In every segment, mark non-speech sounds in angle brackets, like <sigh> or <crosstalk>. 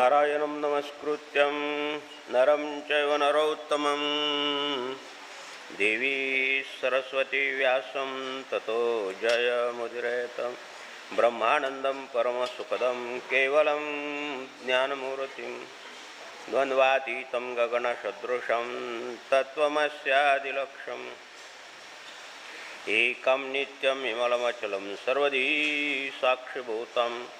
नारायणं नमस्कृत्यं नरं चैव नरोत्तमं देवी सरस्वती व्यासं ततो जयमुदिरेतं ब्रह्मानन्दं परमसुखदं केवलं ज्ञानमूर्तिं। द्वन्द्वातीतं गगनसदृशं तत्त्वमस्यादिलक्ष्यम् एकं नित्यं विमलमचलं सर्वदी साक्षिभूतम्।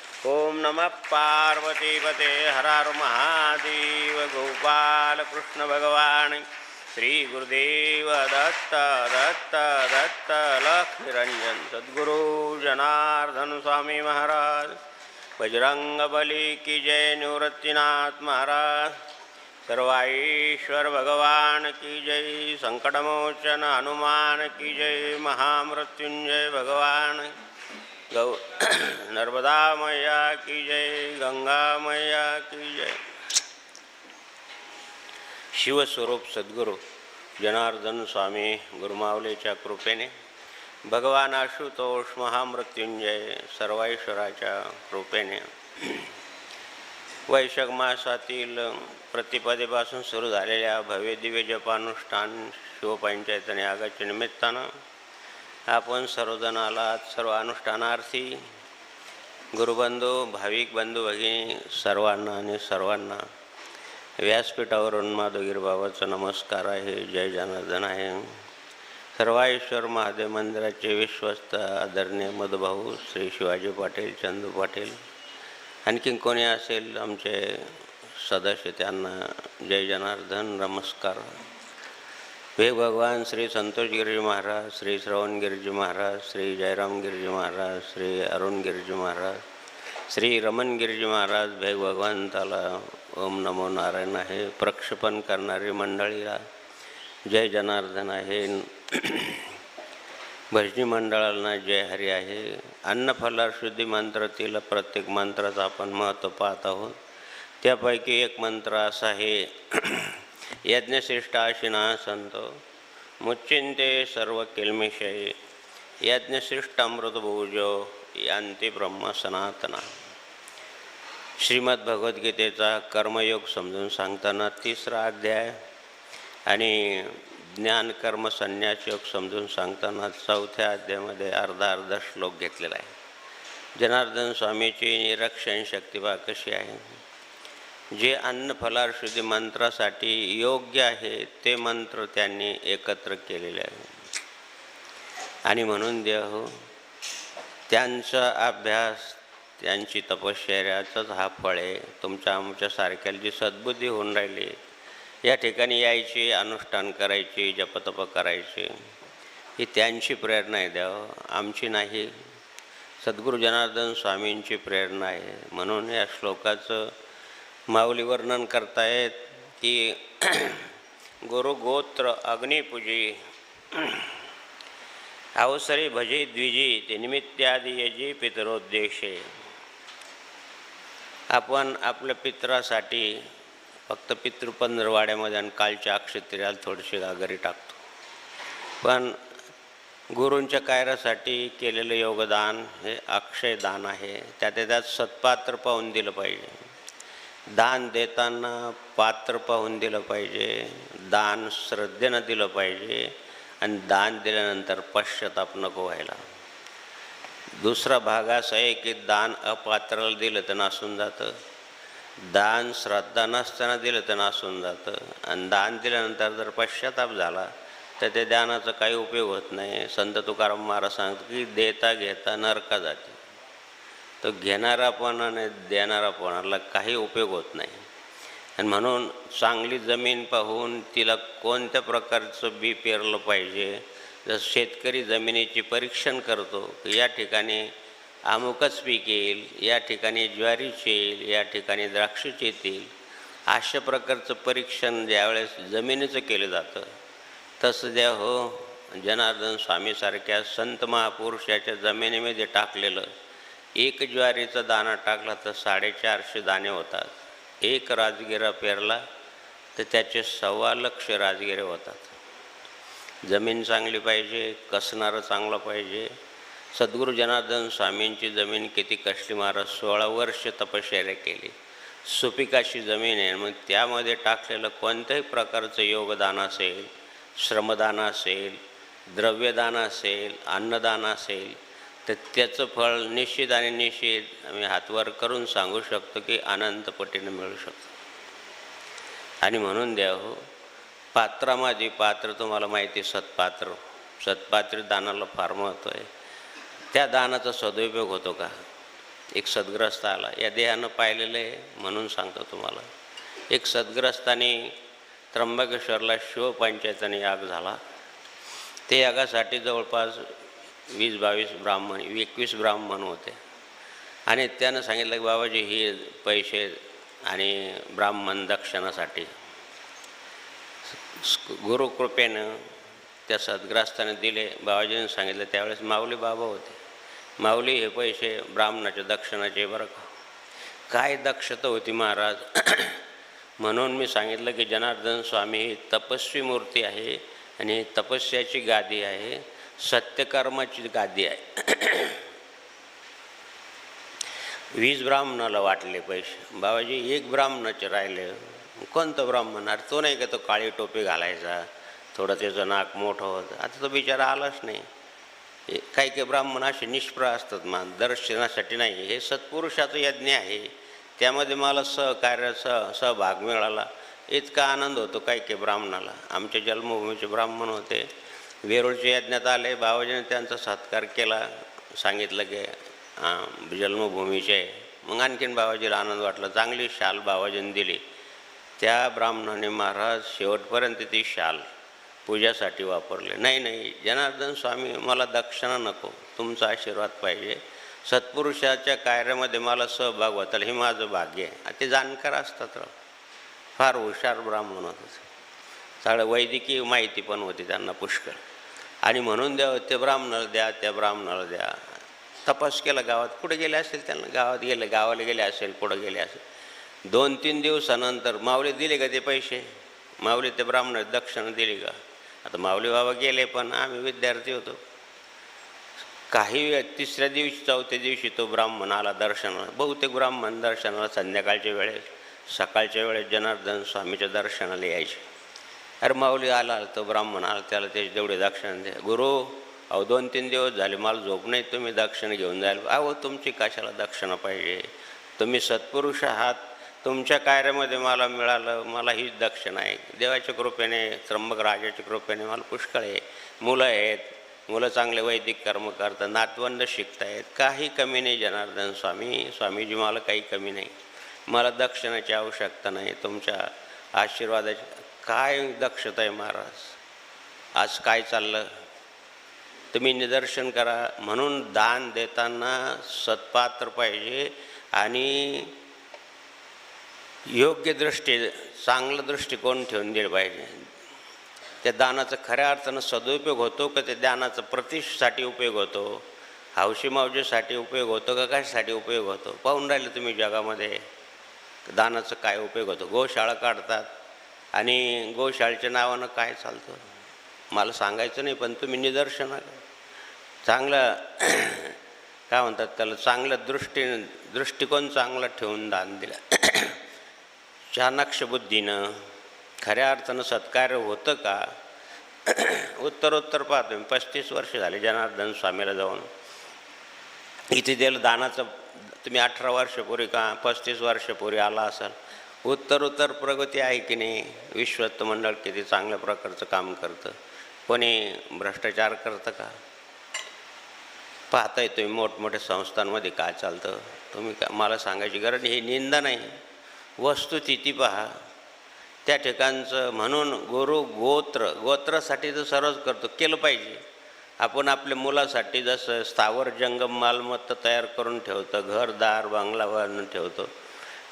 ॐ नमः पार्वतीपते हरार महादेव गोपालकृष्णभगवान् श्रीगुरुदेव दत्त दत्त दत्त लक्ष्मीरञ्जन सद्गुरु जनार्दन स्वामी महाराज। बजरंगबली की जय निवृत्तीनाथ महाराज। सर्वाईश्वर भगवान की जय संकटमोचन हनुमान की जय महामृत्युंजय भगवान। गौ <clears throat> नर्मदा मैया की जय गंगा मैया की जय। शिवस्वरूप सद्गुरू जनार्दन स्वामी गुरुमावलेच्या कृपेने भगवान आशुतोष महामृत्युंजय सर्वाईश्वराच्या कृपेने वैशाख मासातील प्रतिपदेपासून सुरू झालेल्या भव्य दिव्य जपानुष्ठान शिवपंचायत आणि आगाच्या निमित्तानं आपण सर्वजणाला सर्व अनुष्ठानार्थी गुरुबंधू भाविक बंधू भगिनी सर्वांना आणि सर्वांना व्यासपीठावरून माधवगीर बाबाचं नमस्कार आहे. जय जनार्दन आहे. सर्वाईश्वर महादेव मंदिराचे विश्वस्त आदरणीय मधुभाऊ श्री शिवाजी पाटील चंदू पाटील आणखीन कोणी असेल आमचे सदस्य त्यांना जय जनार्दन नमस्कार. हे भगवान श्री संतोष गिरजी महाराज श्री श्रवण गिरीजी महाराज श्री जयराम गिरीजी महाराज श्री अरुण गिरीजी महाराज श्री रमण गिरीजी महाराज भे भगवंताला ओम नमो नारायण आहे. प्रक्षेपण करणारी मंडळीला जय जनार्दन आहे. <clears throat> भजनी मंडळांना जय हरी आहे. अन्नफलाशुद्धी मंत्रातील प्रत्येक मंत्राचं आपण महत्त्व पाहत आहोत. त्यापैकी एक मंत्र असा आहे. <clears throat> यज्ञश्रेष्ठ आशिना संतो मुच्चिंते सर्व किल्मिषय यज्ञश्रेष्ठ अमृतभुजो यांती ब्रह्म सनातना। श्रीमद भगवद्गीतेचा कर्मयोग समजून सांगताना तिसरा अध्याय आणि ज्ञान कर्म संन्यास योग समजून सांगताना चौथ्या अध्यायामध्ये अर्धा अर्धा श्लोक घेतलेला आहे. जनार्दन स्वामीची निरक्षण शक्तिभा कशी आहे? जे अन्न फलारशुद्धी मंत्रासाठी योग्य आहे ते मंत्र त्यांनी एकत्र केलेले आहे. आणि म्हणून द्या हो त्यांचा अभ्यास त्यांची तपश्चर्याचाच हा फळ आहे. तुमच्या आमच्यासारख्याला जी सद्बुद्धी होऊन राहिली या ठिकाणी यायची अनुष्ठान करायची जपतप करायची ही त्यांची प्रेरणा आहे द्यावं आमची नाही. सद्गुरू जनार्दन स्वामींची प्रेरणा आहे. म्हणून या श्लोकाचं माऊली वर्णन करतायत की <clears throat> गुरुगोत्र अग्निपूजी <clears throat> अवसरी भजे द्विजी ते निमित्यादी यजी पितरोद्देशे. आपण आपल्या पित्रासाठी फक्त पितृपंधरवाड्यामध्ये आणि कालच्या अक्षत्रियाला थोडीशी गागरी टाकतो. पण गुरूंच्या कार्यासाठी केलेलं योगदान हे अक्षयदान आहे. त्यात त्यात सत्पात्र पाहून दिलं पाहिजे. दान देताना पात्र पाहून दिलं पाहिजे दान श्रद्धेनं दिलं पाहिजे आणि दान दिल्यानंतर पश्चाताप नको व्हायला. दुसरा भाग असा आहे की दान अपात्राला दिलं तर नासून जातं. दान श्रद्धा नसताना दिलं तर नासून जातं. आणि दान दिल्यानंतर जर पश्चाताप झाला तर त्या दानाचा काही उपयोग होत नाही. संत तुकाराम महाराज सांगतो की देता घेता नरका जाते. तो घेणारापणा आणि देणारापणाला काही उपयोग होत नाही. आणि म्हणून चांगली जमीन पाहून तिला कोणत्या प्रकारचं बी पेरलं पाहिजे जसं शेतकरी जमिनीची परीक्षण करतो की या ठिकाणी अमुकच पीक येईल या ठिकाणी ज्वारीचे येईल या ठिकाणी द्राक्षचे येतील अशा प्रकारचं परीक्षण ज्यावेळेस जमिनीचं केलं जातं तसं द्या हो. जनार्दन स्वामीसारख्या संत महापुरुषाच्या जमिनीमध्ये टाकलेलं एक ज्वारीचा दाणा टाकला तर साडेचारशे दाणे होतात. एक राजगिरा पेरला तर त्याचे सव्वा लक्ष राजगिरे होतात. जमीन चांगली पाहिजे कसणारं चांगलं पाहिजे. सद्गुरू जनार्दन स्वामींची जमीन किती कसली महाराज सोळा वर्ष तपश्चर्या केली. सुपिकाशी जमीन आहे मग त्यामध्ये टाकलेलं कोणत्याही प्रकारचं योगदान असेल श्रमदान असेल द्रव्यदान असेल अन्नदान असेल तर त्याचं फळ निश्चित आणि निश्चित आम्ही हातवर करून सांगू शकतो की आनंदपटीने मिळू शकतो. आणि म्हणून द्या हो पात्रामाजी पात्र तुम्हाला माहिती आहे, सत्पात्र. सत्पात्र दानाला फार महत्त्व आहे. त्या दानाचा सदुपयोग होतो का? एक सद्ग्रस्त आला. या देहानं पाहिलेलं आहे म्हणून सांगतो तुम्हाला. एक सद्ग्रस्ताने त्र्यंबकेश्वरला शिवपंचायताने याग झाला. ते यागासाठी जवळपास वीस बावीस ब्राह्मण एकवीस ब्राह्मण होते. आणि त्यानं सांगितलं की बाबाजी हे पैसे आणि ब्राह्मण दक्षिणासाठी. गुरुकृपेनं त्या सद्ग्रस्ताने दिले. बाबाजीने सांगितलं त्यावेळेस माऊली बाबा होते. माऊली हे पैसे ब्राह्मणाचे दक्षिणाचे बरं का. काय दक्षता होती महाराज? <clears throat> म्हणून मी सांगितलं की जनार्दन स्वामी ही तपस्वी मूर्ती आहे आणि तपस्याची गादी आहे. सत्यकर्माची गादी आहे. वीस ब्राह्मणाला वाटले पैसे. बाबाजी एक ब्राह्मणाचे राहिले. कोणतं ब्राह्मण? अरे तो नाही का तो काळी टोपी घालायचा? थोडं त्याचं नाक मोठं होतं. आता तो बिचारा आलाच नाही. काही काही ब्राह्मण असे निष्प्र असतात मान दर्शनासाठी नाही. हे सत्पुरुषाचं यज्ञ आहे. त्यामध्ये मला सहकार्य सह सहभाग मिळाला. इतका आनंद होतो काही काही ब्राह्मणाला. आमच्या जन्मभूमीचे ब्राह्मण होते. वेरूळच्या यज्ञात आले बाबाजीने त्यांचा सत्कार केला सांगितलं की जन्मभूमीचे. आहे. मग आणखीन बाबाजीला आनंद वाटला चांगली शाल बाबाजीने दिली. त्या ब्राह्मणाने महाराज शेवटपर्यंत ती शाल पूजासाठी वापरले. नाही नाही जनार्दन स्वामी मला दक्षिणा नको तुमचा आशीर्वाद पाहिजे. सत्पुरुषाच्या कार्यामध्ये मला सहभाग होता हे माझं भाग्य आहे. ते जाणकार असतात राव. फार हुशार ब्राह्मण होतं. सगळं वैद्यकीय माहिती पण होती त्यांना पुष्कळ. आणि म्हणून द्या ते ब्राह्मणाला द्या त्या ब्राह्मणाला द्या. तपास केला गावात कुठे गेले असेल त्यांना? गावात गेले गावाला गेले असेल कुठं गेले असेल? दोन तीन दिवसानंतर माऊली दिले का ते पैसे? माऊली ते ब्राह्मण दक्षिणा दिली का? आता माऊली बाबा गेले पण आम्ही विद्यार्थी होतो. काही वेळ तिसऱ्या दिवशी चौथ्या दिवशी तो ब्राह्मण आला दर्शनाला. बहुतेक ब्राह्मण दर्शनाला संध्याकाळच्या वेळेस सकाळच्या वेळेस जनार्दन स्वामीच्या दर्शनाला यायचे. अरे माऊली आला तो ब्राह्मण आला त्याला त्याचे तेवढे दक्षिण द्या गुरु अहो दोन तीन दिवस झाले मला झोप नाही तुम्ही दक्षिण घेऊन जायला अहो तुमची कशाला दक्षिणा पाहिजे? तुम्ही सत्पुरुष आहात तुमच्या कार्यामध्ये मला मिळालं मला हीच दक्षिणा आहे. देवाच्या कृपेने त्र्यंबक राजाच्या कृपेने मला पुष्कळ आहे. मुलं आहेत मुलं चांगले वैदिक कर्म करतात नातवंड शिकतायत काही कमी नाही जनार्दन स्वामी स्वामीजी मला काही कमी नाही. मला दक्षिणाची आवश्यकता नाही तुमच्या आशीर्वादाची काय दक्षता आहे महाराज? आज काय चाललं? तुम्ही निदर्शन करा. म्हणून दान देताना सत्पात्र पाहिजे आणि योग्य दृष्टी चांगलं दृष्टिकोन ठेवून दिलं पाहिजे. त्या दानाचा खऱ्या अर्थानं सदुपयोग होतो का? त्या दानाचा प्रतिष्ठेसाठी उपयोग होतो. हौशी मावजीसाठी उपयोग होतो का? कशासाठी उपयोग होतो? पाहून राहिले तुम्ही जगामध्ये. दानाचं काय उपयोग होतो? गोशाळा काढतात. आणि गोशाळेच्या नावानं काय चालतं? मला सांगायचं नाही पण तुम्ही निदर्शन चांगलं <clears throat> काय म्हणतात त्याला चांगलं दृष्टी दृष्टिकोन चांगला ठेवून दान दिलं. <clears throat> चाणक्षबुद्धीनं खऱ्या अर्थानं सत्कार्य होतं का? <clears throat> उत्तरोत्तर पाहतो मी पस्तीस वर्ष झाले जनार्दन स्वामीला जाऊन. इथे दिलं दानाचं तुम्ही अठरा वर्षपूर्वी का पस्तीस वर्षपूर्वी आला असाल. उत्तर उत्तर प्रगती आहे की नाही विश्वस्त मंडळ किती चांगल्या प्रकारचं काम करतं? कोणी भ्रष्टाचार करतं का? पाहताय तुम्ही मोठमोठ्या संस्थांमध्ये काय चालतं? तुम्ही का मला सांगायची गरज ही निंदा नाही. वस्तुस्थिती पहा. त्या ठिकाणचं म्हणून गुरु गोत्र गोत्रासाठी तर सर्वच करतो केलं पाहिजे. आपण आपल्या मुलासाठी जसं स्थावर जंगम मालमत्ता तयार करून ठेवतं घरदार बंगला बांधून ठेवतो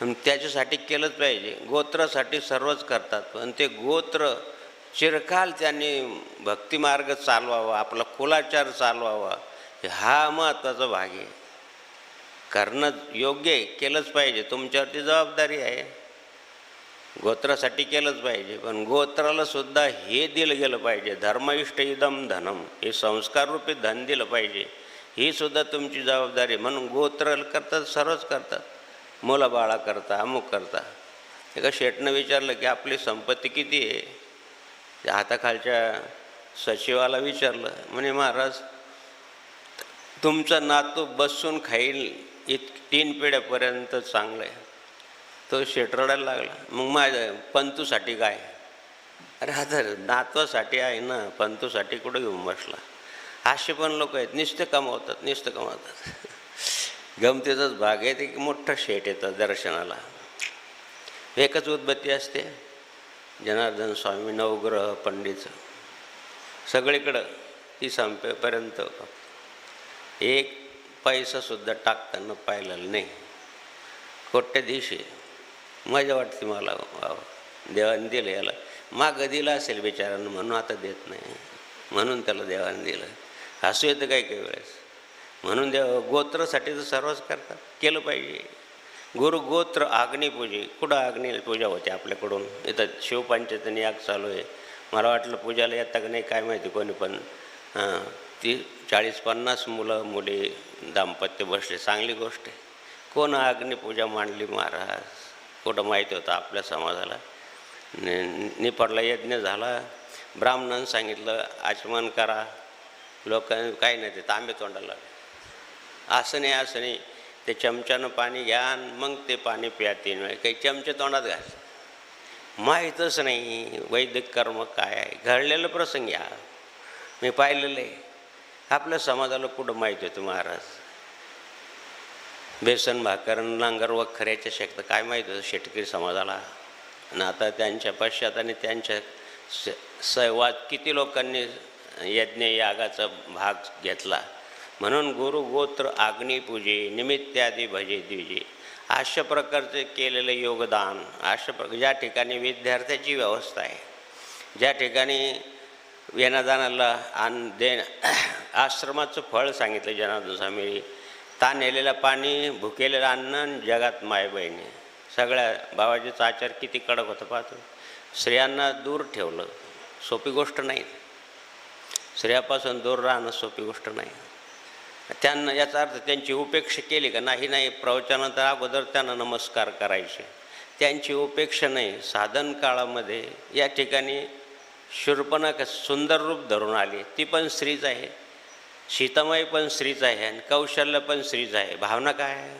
त्याच्यासाठी केलंच पाहिजे. गोत्रासाठी सर्वच करतात. पण ते गोत्र चिरकाल त्यांनी भक्तिमार्ग चालवावा आपला कुलाचार चालवावा हा महत्त्वाचा भाग आहे. करणं योग्य आहे केलंच पाहिजे. तुमच्यावरती जबाबदारी आहे. गोत्रासाठी केलंच पाहिजे. पण गोत्राला सुद्धा हे दिलं गेलं पाहिजे. धर्मइष्ट इदम धनम. हे संस्काररूपी धन दिलं पाहिजे. ही सुद्धा तुमची जबाबदारी म्हणून गोत्र करतात सर्वच करतात. मुलं बाळा करता अमुक करता. एका शेटनं विचारलं की आपली संपत्ती किती आहे? त्या हाताखालच्या सचिवाला विचारलं म्हणे महाराज तुमचा नातू बसून खाईल इत तीन पिढ्यापर्यंत चांगलं आहे. तो शेटरडायला लागला मग माझ्या पंतूसाठी काय? अरे आता नातवासाठी आहे ना पंतूसाठी कुठं घेऊन बसला? असे पण लोक आहेत नुसते कमावतात नुसतं कमावतात. गमतीचाच भाग आहे ते की मोठं शेट येतं दर्शनाला. एकच उद्बत्ती असते जनार्दन स्वामी नवग्रह पंडितचं. सगळीकडं ती संपेपर्यंत एक पैसासुद्धा टाकताना पाहिलेला नाही. कोट्याधीशी दिवशी मजा वाटते मला देवाने दिलं याला मागं दिलं असेल बिचारानं म्हणून आता देत नाही. म्हणून त्याला देवाने दिलं. हसू येतं काही काही वेळेस. म्हणून देव गोत्रासाठी तर सर्वच करतात. केलं पाहिजे. गुरु गोत्र अग्निपूजे कुठं अग्नी पूजा होते आपल्याकडून? इथं शिवपंचतनी याग चालू आहे. मला वाटलं पूजाला येता का नाही काय माहिती कोणी पण हां ती चाळीस पन्नास मुलं मुली दाम्पत्य बसले. चांगली गोष्ट आहे. कोण अग्निपूजा मांडली महाराज? कुठं माहिती होतं आपल्या समाजाला? नि निपडला यज्ञ झाला. ब्राह्मणानं सांगितलं आचमन करा. लोक काही नाही ते तांबे तोंडाला आसने आसने ते चमच्यानं पाणी घ्या आणि मग ते पाणी प्या तीन वेळे. काही चमचे तोंडात घाल. माहीतच नाही वैदिक कर्म काय आहे. घडलेलं प्रसंग घ्या. मी पाहिलेलं आहे. आपल्या समाजाला कुठं माहिती होतं महाराज? बेसन भाकर नांगर वखऱ्याच्या शेकतं काय माहीत होतं शेटकरी समाजाला? आणि आता त्यांच्या पश्चात आणि त्यांच्या स सहवाद किती लोकांनी यज्ञ यागाचा भाग घेतला? म्हणून गुरु गोत्र अग्निपूजे निमित्यादी भजे द्विजे. अशा प्रकारचे केलेलं योगदान अशा प्र ज्या ठिकाणी विद्यार्थ्याची व्यवस्था आहे ज्या ठिकाणी येणाजाणाला अन्न दे <clears throat> आश्रमाचं फळ सांगितलं जनार्दन स्वामी ता नेलेलं पाणी भुकेलेलं अन्न आणि जगात माय बहिणी. सगळ्या बाबाजीचा आचार किती कडक होता पाहतो स्त्रियांना दूर ठेवलं सोपी गोष्ट नाही. स्त्रियापासून दूर राहणं सोपी गोष्ट नाही. त्यांना याचा अर्थ त्यांची उपेक्षा केली का? नाही नाही. प्रवचनानंतर अगोदर त्यांना नमस्कार करायचे. त्यांची उपेक्षा नाही. साधन काळामध्ये या ठिकाणी शूर्पणख सुंदर रूप धरून आली. ती पण स्त्रीच आहे. सीतामाई पण स्त्रीच आहे आणि कौशल्य पण स्त्रीच आहे. भावना काय? आहे?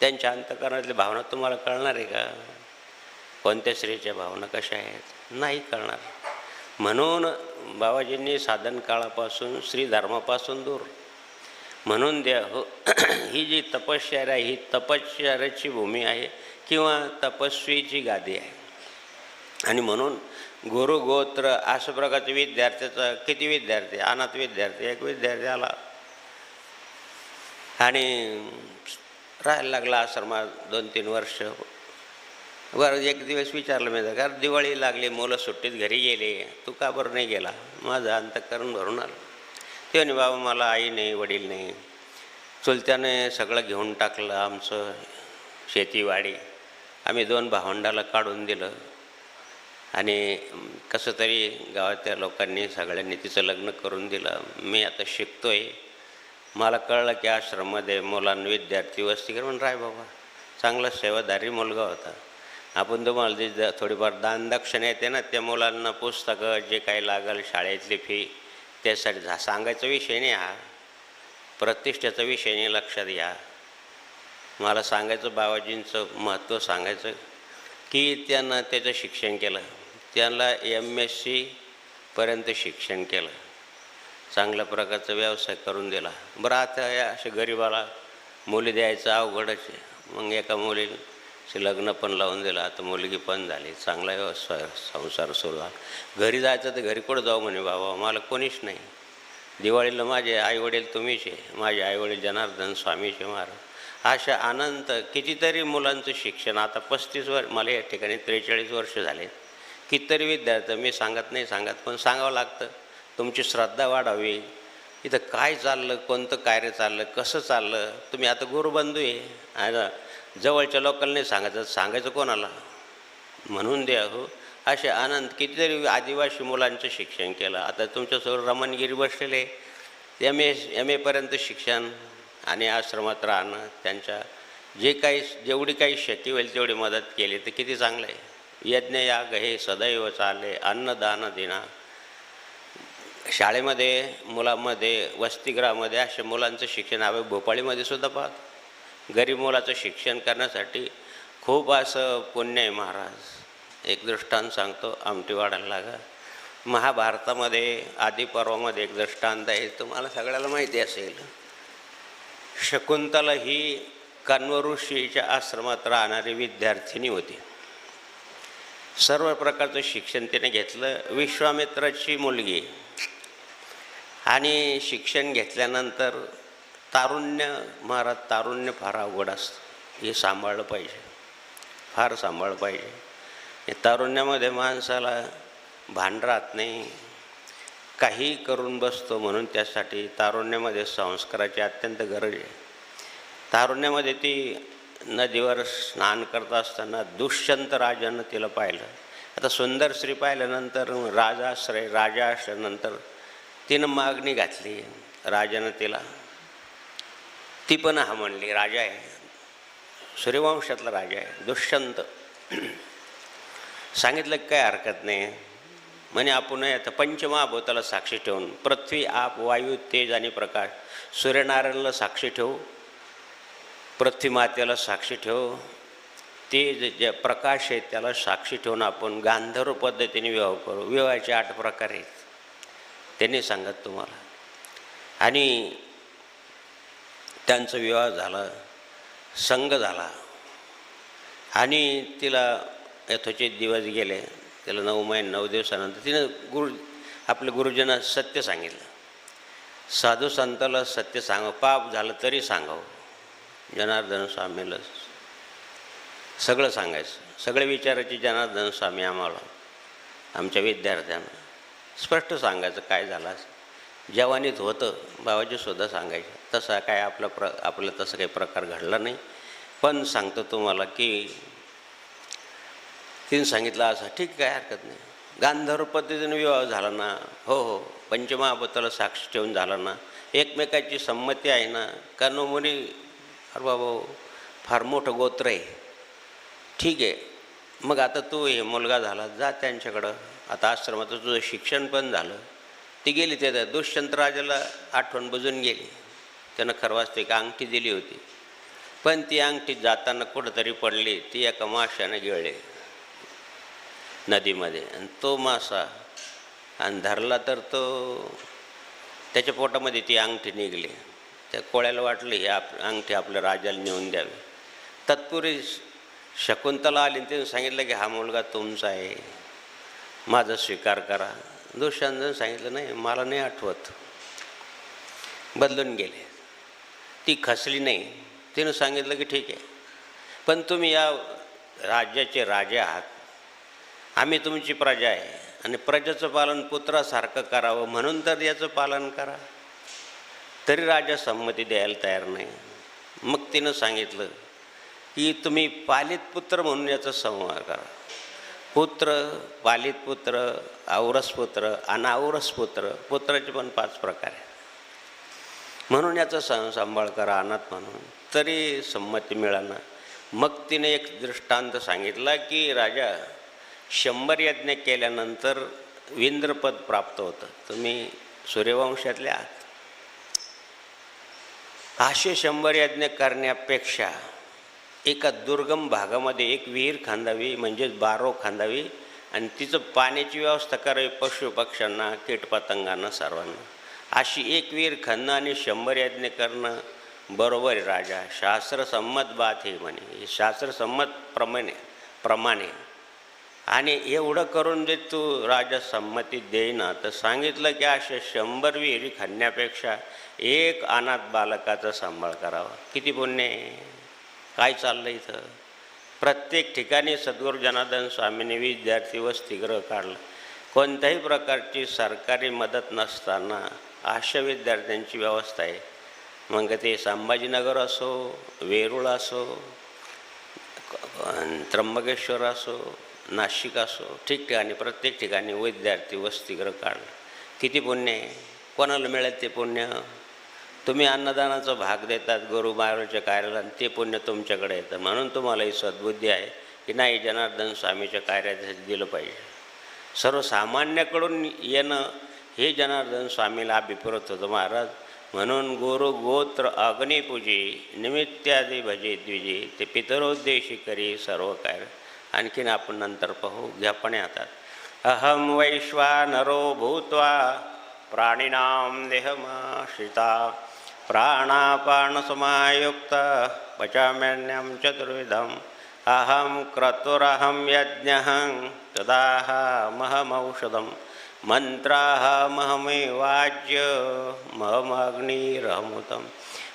त्यांच्या अंतकरणातली भावना तुम्हाला कळणार आहे का? कोणत्या स्त्रीच्या भावना कशा आहेत? नाही कळणार. म्हणून बाबाजींनी साधन काळापासून श्रीधर्मापासून दूर. म्हणून द्या. हो <clears throat> ही जी तपश्चर्या आहे ही तपश्चर्याची भूमी आहे किंवा तपस्वीची गादी आहे. आणि म्हणून गुरु गोत्र अशा प्रकारचे विद्यार्थ्याचा किती विद्यार्थी अनाथ विद्यार्थी एक विद्यार्थी आला. आणि राहायला लागला आश्रमात दोन तीन वर्ष. बरं एक दिवस विचारलं मी कारण दिवाळी लागली मुलं सुट्टीत घरी गेले तू का बरं नाही गेला? माझं अंतकरण भरून आलं. ते आणि बाबा मला आई नाही वडील नाही. चुलत्याने सगळं घेऊन टाकलं आमचं शेतीवाडी. आम्ही दोन भावंडाला काढून दिलं. आणि कसं तरी गावातल्या लोकांनी सगळ्यांनी तिचं लग्न करून दिलं. मी आता शिकतो आहे मला कळलं की आश्रममध्ये मुलांना विद्यार्थी वस्ती कर म्हणून राय बाबा चांगला सेवादारी मुलगा होता. आपण तुम्हाला जे थोडीफार दान दक्षिणा येते ना त्या मुलांना पुस्तकं जे काही लागेल शाळेतली फी त्यासाठी झा- सांगायचा विषय नाही हा. प्रतिष्ठेचा विषय नाही लक्षात घ्या. मला सांगायचं बाबाजींचं महत्त्व सांगायचं की त्यांना त्याचं शिक्षण केलं. त्यांना एम एस सीपर्यंत शिक्षण केलं. चांगल्या प्रकारचा व्यवसाय करून दिला. बरं आता या अशा गरिबाला मुली द्यायचं अवघडच मग एका मुलीला लग्न पण लावून दिलं आता मुलगी पण झाली. चांगला हो, व्यवसाय संसार सुरू झाला घरी जायचं तर घरी कुठं जाऊ म्हणे बाबा? मला कोणीच नाही. दिवाळीला माझे आईवडील तुम्हीच आहे. माझे आईवडील जनार्दन स्वामीचे महाराज. अशा अनंत कितीतरी मुलांचं शिक्षण. आता पस्तीस वर्ष मला या ठिकाणी त्रेचाळीस वर्ष झाले. कितीतरी विद्यार्थी मी सांगत नाही सांगत पण सांगावं लागतं. तुमची श्रद्धा वाढावी. इथं काय चाललं कोणतं कार्य चाललं कसं चाललं? तुम्ही आता गुरुबंधू आहे. आता जवळच्या लोकांना नाही सांगायचं सांगायचं कोणाला? म्हणून द्या हो असे आनंद कितीतरी आदिवासी मुलांचं शिक्षण केलं. आता तुमच्यासमोर रमणगिरी बसलेले. एम ए एम एपर्यंत शिक्षण आणि आश्रमात राहणं त्यांच्या जे काही जेवढी काही शक्य होईल तेवढी मदत केली तर किती चांगलं आहे. यज्ञ याग हे सदैव चालले. अन्नदान दिना शाळेमध्ये मुलांमध्ये वसतिगृहामध्ये अशा मुलांचं शिक्षण हवे भोपाळीमध्ये सुद्धा पाहत. गरीब मुलाचं शिक्षण करण्यासाठी खूप असं पुण्य आहे महाराज. एक दृष्टांत सांगतो आमटीवाडाला लागा. महाभारतामध्ये आदिपर्वामध्ये एक दृष्टांत आहे तुम्हाला सगळ्याला माहिती असेल. शकुंतला ही कण्वऋषीच्या आश्रमात राहणारी विद्यार्थिनी होती. सर्व प्रकारचं शिक्षण तिने घेतलं. विश्वामित्राची मुलगी. आणि शिक्षण घेतल्यानंतर तारुण्य महाराज तारुण्य फार अवघड असतं. हे सांभाळलं पाहिजे. फार सांभाळलं पाहिजे. तारुण्यामध्ये माणसाला भान राहत नाही. काही करून बसतो म्हणून त्यासाठी तारुण्यामध्ये संस्काराची अत्यंत गरज आहे. तारुण्यामध्ये ती नदीवर स्नान करत असताना दुष्यंत राजानं तिला पाहिलं. आता सुंदर स्त्री पाहिल्यानंतर राजाश्रय राजा असल्यानंतर तिनं मागणी घातली. राजानं तिला ती पण हा म्हणली राजा आहे. सूर्यवंशातला राजा आहे दुष्यंत. सांगितलं की काय हरकत नाही. म्हणे आपण आता पंचमहाभूताला साक्षी ठेवून पृथ्वी आप वायू तेज आणि प्रकाश सूर्यनारायणाला साक्षी ठेवू पृथ्वी मातेला साक्षी ठेवू तेज जे प्रकाश आहे त्याला साक्षी ठेवून आपण गांधर्व पद्धतीने विवाह करू. विवाहाचे आठ प्रकार आहेत. त्यांनी सांगत तुम्हाला. आणि त्यांचा विवाह झाला संघ झाला. आणि तिला यथोचित दिवस गेले. तिला नऊ महिने नऊ दिवसानंतर तिनं गुरु आपले गुरुजींना सत्य सांगितलं. साधू संताला सत्य सांगावं पाप झालं तरी सांगावं. जनार्दन स्वामीला सगळं सांगायचं. सगळे विचारायचे जनार्दन स्वामी आम्हाला आमच्या विद्यार्थ्यांना. स्पष्ट सांगायचं काय झालं? जवानीत होतं बाबाजी सुद्धा सांगायचं. तसा काय आपला प्र आपलं तसा काही प्रकार घडला नाही. पण सांगतो तुम्हाला की तिने सांगितलं असं ठीक काय हरकत नाही. गांधर्व पद्धतीने विवाह झाला ना. हो हो. पंचमहाभूताला साक्ष ठेवून झाला ना. एकमेकाची संमती आहे ना. कनोमुनी मुनी. अरे बाबा फार मोठं गोत्र आहे. ठीक आहे. मग आता तू हे मुलगा झाला जा त्यांच्याकडं. आता आश्रमाचं तुझं शिक्षण पण झालं. ती गेली त्या दुष्यंत राजाला आठवण बुजून गेली. त्यानं खरवाच एक अंगठी दिली होती. पण ती अंगठी जाताना कुठंतरी पडली. ती एका माशाने गिळली. नदीमध्ये. आणि तो मासा आणि धरला तर तो त्याच्या पोटामध्ये ती अंगठी निघली. त्या कोळ्याला वाटली ही आप अंगठी आपल्या राजाला नेऊन द्यावी. तत्पूर्वी शकुंतला आली आणि तिने सांगितलं की हा मुलगा तुमचा आहे. माझा स्वीकार करा. दुष्यंतनं सांगितलं नाही मला नाही आठवत. बदलून गेले. ती खसली नाही. तिनं सांगितलं की ठीक आहे. पण तुम्ही या राज्याचे राजे आहात. आम्ही तुमची प्रजा आहे. आणि प्रजेचं पालन पुत्रासारखं करावं म्हणून तर याचं पालन करा. तरी राजा संमती द्यायला तयार नाही. मग तिनं सांगितलं की तुम्ही पालित पुत्र म्हणून याचा संवाद करा. पुत्र पालित पुत्र औरस पुत्र अनावरस पुत्र पुत्राचे पण पाच प्रकार आहेत. म्हणून याचा सं सांभाळ करा अनाथ म्हणून. तरी संमती मिळाना मग तिने एक दृष्टांत सांगितला की राजा शंभर यज्ञ केल्यानंतर विंद्रपद प्राप्त होतं. तुम्ही सूर्यवंशातले आहात. असे शंभर यज्ञ करण्यापेक्षा एका दुर्गम भागामध्ये एक विहीर खांदावी म्हणजेच बारो खांदावी आणि तिचं पाण्याची व्यवस्था करावी पशु पक्ष्यांना कीटपतंगांना सर्वांना. अशी एक विहीर खणणं आणि शंभर यज्ञ करणं बरोबर आहे राजा. शास्त्रसंमत बात हे म्हणे. हे शास्त्रसंमत प्रमाणे प्रमाणे. आणि एवढं करून जे तू राजा संमती देईना तर सांगितलं की अशा शंभर विहिरी खणण्यापेक्षा एक अनाथ बालकाचा सांभाळ करावा. किती पुण्य आहे. काय चाललं इथं? प्रत्येक ठिकाणी सद्गुरू जनार्दन स्वामींनी विद्यार्थी वसतिगृह काढलं. कोणत्याही प्रकारची सरकारी मदत नसताना अशा विद्यार्थ्यांची व्यवस्था आहे. मग ते संभाजीनगर असो वेरूळ असो त्र्यंबकेश्वर असो नाशिक असो ठिकठिकाणी प्रत्येक ठिकाणी विद्यार्थी वसतिगृह काढलं. किती पुण्य आहे? कोणाला मिळेल ते पुण्य? तुम्ही अन्नदानाचा भाग देतात गुरु महाराजच्या कार्याला आणि ते पुण्य तुमच्याकडे येतं. म्हणून तुम्हाला ही सद्बुद्धी आहे की नाही जनार्दन स्वामीच्या कार्यात दिलं पाहिजे. सर्वसामान्याकडून येणं हे जनार्दन स्वामीला बिपुरत होतं महाराज. म्हणून गुरु गोत्र अग्निपूजी निमित्यादी भजे द्विजे ते पितरोद्देशी करी सर्व कार्य आणखीन आपण नंतर पाहू घ्या पण हातात अहम वैश्वानरो भूत्वा प्राणिनां देहमाश्रिता प्राणापानसमायुक्त पचाम्यन्यं चतुर्विधम्. अहं क्रतुरहं यज्ञः मन्त्राः मन्त्राहमहमेवाज्य महमग्निरहमुतं।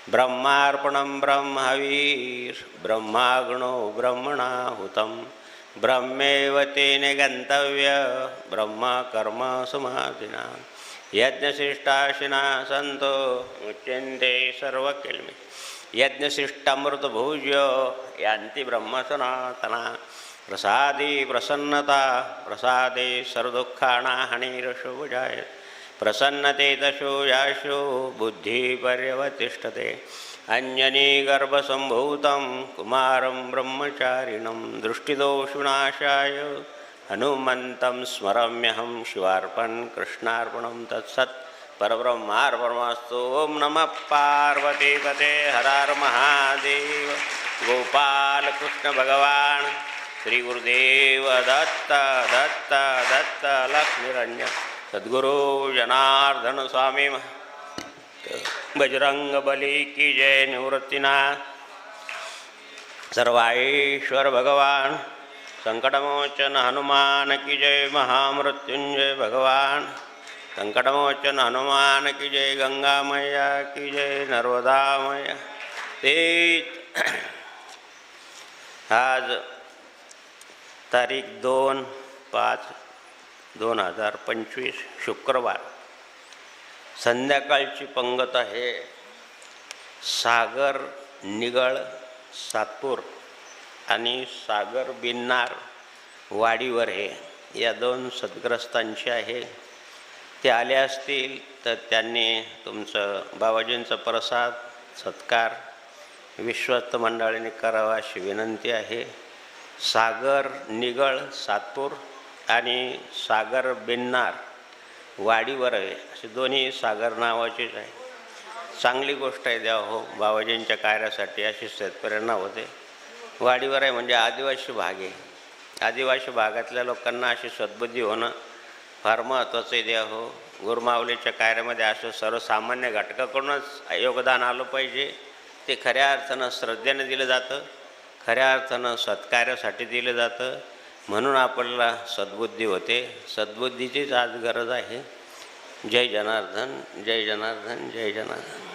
ब्रह्मार्पणं ब्रह्मवीर् ब्रह्माग्नो ब्रह्मणाहुतं। ब्रह्मेव तेन गन्तव्य ब्रह्मकर्म समाधिना। यज्ञशिष्टाशिना सन्तो मुच्यन्ते सर्वकिल्मि। यज्ञशिष्टामृतभोज्य यान्ति ब्रह्मसनातना प्रसादी प्रसन्नता प्रसादे सर्वदुःखाणाहनिरशो जाय प्रसन्नते दशो याशो बुद्धिपर्यवतिष्ठते अन्यनीगर्भसम्भूतं कुमारं ब्रह्मचारिणं दृष्टिदोषुनाशाय हनुमन्तं स्मरम्यहं शिवार्पणं कृष्णार्पणं तत्सत्। परब्रह्मार्पणमस्तु ॐ नमः पार्वतीपते हरार महादेव। श्री गुरुदेव दत्त दत्त दत्त लक्ष्मीरण्य सद्गुरु जनार्दन स्वामी बजरंग बली की जय निवृत्तीना। सर्वाईश्वर भगवान संकटमोचन हनुमान की जय महामृत्युंजय भगवान संकटमोचन हनुमान की जय गंगा मैया की जय नर्मदा मैया ते आज तारीख दोन पाच दोन हजार पंचवीस शुक्रवार. संध्याकाळची पंगत आहे सागर निगळ सातपूर आणि सागर बिन्नार वाडीवर हे या दोन सद्ग्रस्तांची आहे. ते आले असतील तर त्यांनी तुमचं बाबाजींचा प्रसाद सत्कार विश्वस्त मंडळीने करावा अशी विनंती आहे. सागर निगळ सातपूर आणि सागर बिन्नार वाडीवर आहे असे दोन्ही सागर नावाचेच आहे चांगली गोष्ट आहे द्या हो बाबाजींच्या कार्यासाठी अशी शेतकऱ्यांना होते. वाडीवर आहे म्हणजे आदिवासी भाग आहे. आदिवासी भागातल्या लोकांना अशी सद्बुद्धी होणं फार महत्त्वाचं आहे द्या हो. गुरुमावलीच्या कार्यामध्ये असं सर्वसामान्य घटकाकडूनच योगदान आलं पाहिजे. ते खऱ्या अर्थानं श्रद्धेनं दिलं जातं. खऱ्या अर्थानं सत्कार्यासाठी दिलं जातं. म्हणून आपल्याला सद्बुद्धी होते. सद्बुद्धीचीच आज गरज आहे. जय जनार्दन जय जनार्दन जय जनार्दन.